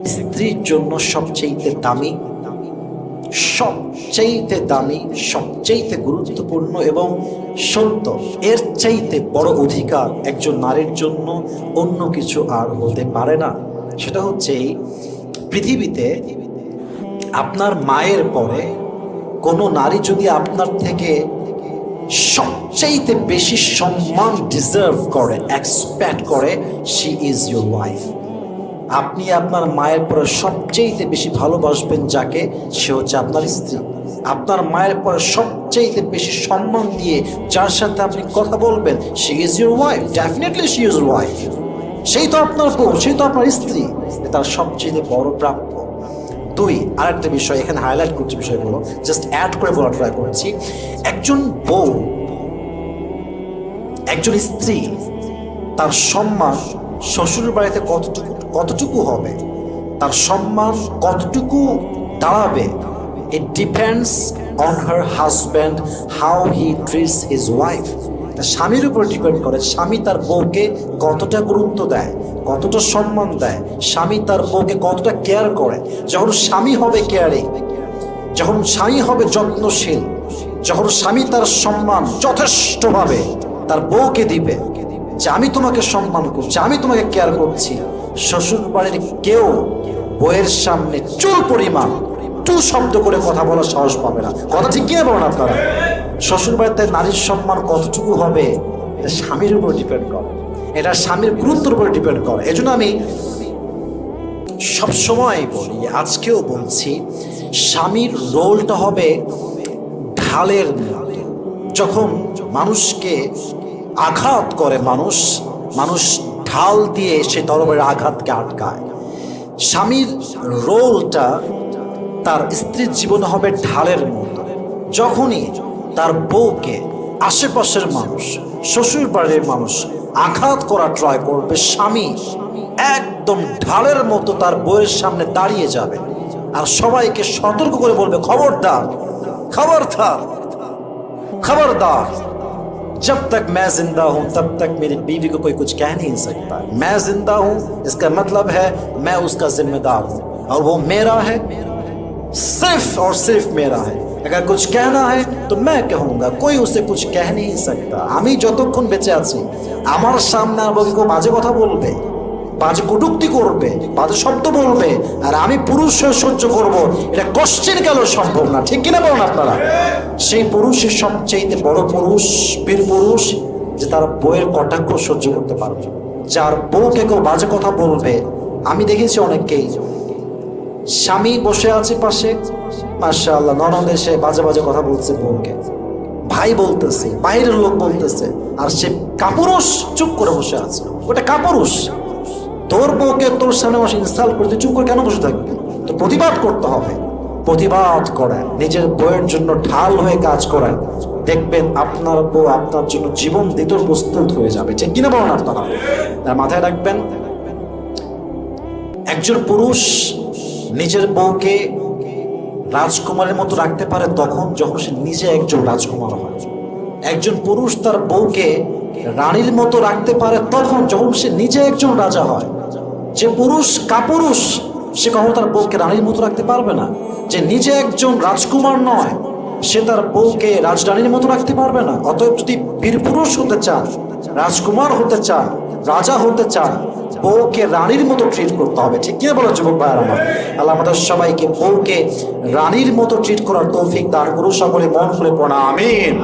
স্ত্রীর জন্য সবচেয়ে দামি সবচেয়ে দামি সবচেয়ে গুরুত্বপূর্ণ এবং সত্য, এর চাইতে বড় অধিকার একজন নারীর জন্য অন্য কিছু আর হতে পারে না। সেটা হচ্ছে পৃথিবীতে আপনার মায়ের পরে কোনো নারী যদি আপনার থেকে সবচাইতে বেশি সম্মান ডিজার্ভ করে এক্সপেক্ট করে শি ইজ ইউর ওয়াইফ আপনি আপনার মায়ের পরে সবচেয়ে বেশি ভালোবাসবেন যাকে? সে হচ্ছে আপনার স্ত্রী। আপনার মায়ের পরে সবচেয়ে বেশি সম্মান দিয়ে যার সাথে আপনি কথা বলবেন, she is your wife definitely she is wife সেই তো আপনার বউ, সেই তো আপনার স্ত্রী। তার সবচেয়ে বড় প্রাপ্য। দুই, আরেকটা বিষয়, এখানে হাইলাইট করছি বিষয়গুলো। জাস্ট অ্যাড করে বলা ট্রাই করছি। একজন বউ, একজন স্ত্রী, তার সম্মান শ্বশুর বাড়িতে কতটুকু কতটুকু হবে? তার সম্মান কতটুকু দাঁড়াবে? It depends on her husband how he treats his wife স্বামীর উপর ডিপেন্ড করে, স্বামী তার বউকে কতটা গুরুত্ব দেয়, কতটা সম্মান দেয়, স্বামী তার বউকে কতটা কেয়ার করে। যখন স্বামী হবে কেয়ারিং যখন স্বামী হবে যত্নশীল, যখন স্বামী তার সম্মান যথেষ্টভাবে তার বউকে দিবে যে আমি তোমাকে সম্মান করছি, আমি তোমাকে কেয়ার করছি শ্বশুর বাড়ির কেউ বইয়ের সামনে চুল পরিমাণ, টু শব্দ করে কথা বলার সাহস পাবে না। কথা ঠিক কিনা বলেন আপনারা? শ্বশুর বাড়িতে নারীর সম্মান কতটুকু হবে, এটা স্বামীর উপর ডিপেন্ড করে। এটা স্বামীর গুরুত্বের উপর ডিপেন্ড করে। এজন্য আমি সবসময় বলি, আজকেও বলছি, স্বামীর রোলটা হবে ঢালের। যখন মানুষকে আঘাত করে মানুষ মানুষ ঢাল দিয়ে সে তরবারির আঘাতকে আটকায়। স্বামীর রোলটা তার স্ত্রীর জীবনে হবে ঢালের মতো যখনই তার বউকে আশেপাশের মানুষ শ্বশুর বাড়ির মানুষ আঘাত করা ট্রাই করবে, স্বামী একদম ঢালের মতো তার বউয়ের সামনে দাঁড়িয়ে যাবে আর সবাইকে সতর্ক করে বলবে, খবরদার খবরদার খবরদার। जब तक मैं जिंदा हूं तब तक मेरी बीवी को कोई कुछ कह नहीं सकता मैं जिंदा हूं इसका मतलब है मैं उसका जिम्मेदार हूं और वो मेरा है सिर्फ और सिर्फ मेरा है अगर कुछ कहना है तो मैं कहूंगा कोई उसे कुछ कह नहीं सकता আমি যতক্ষণ বেঁচে আছি আমার সামনে আর কেউ বাজে কথা বলবে বাজে কটুক্তি করবে বাজে শব্দ বলবে আর আমি পুরুষ হয়ে সহ্য করব এটা কষ্টের গেল সম্ভব না ঠিক কিনা বলুন আপনারা সেই পুরুষের সবচেয়ে বড় পুরুষ, বীর পুরুষ, যে তার বইয়ের কটাক্ষ সহ্য করতে পারবে। যার বউকে কেউ বাজে কথা বলবে, আমি দেখেছি অনেককেই। স্বামী বসে আছে পাশে ননদ এসে বাজে বাজে কথা বলছে বউকে। ভাই বলতেছে, বাইরের লোক বলতেছে, আর সে কাপুরুষ চুপ করে বসে আছে। ওটা কাপুরুষ। তোর বউকে তোর সামনে বসে ইনস্টল করতে, চুপ করে কেন বসে থাকবে? তো প্রতিবাদ করতে হবে। প্রতিবাদ করেন, নিজের বউয়ের জন্য ঢাল হয়ে কাজ করেন, দেখবেন আপনার বউ আপনার জন্য জীবন দিতে প্রস্তুত হয়ে যাবে। ঠিক কিনা বলেন আপনারা? তার মাথায় রাখবেন, একজন পুরুষ নিজের বউকে রাজকুমারের মতো রাখতে পারে তখন যখন সে নিজে একজন রাজকুমার হয়। একজন পুরুষ তার বউকে রানীর মতো রাখতে পারে তখন যখন সে নিজে একজন রাজা হয়। যে পুরুষ কাপুরুষ, সে কখনো তার বউকে রানীর মতো রাখতে পারবে না। যে নিজে একজন রাজকুমার নয়, সে তার বউকে রাজরানীর মতো রাখতে পারবে না। অতএব যদি বীরপুরুষ হতে চান, রাজকুমার হতে চান, রাজা হতে চান, বউকে রানীর মতো ট্রিট করতে হবে। ঠিক কিনা বলো যুবক ভাইয়ার আমার? আল্লাহ আমাদের সবাইকে বউকে রানীর মতো ট্রিট করার তৌফিক দান করুন। সকলে মন খুলে পড়া আমিন।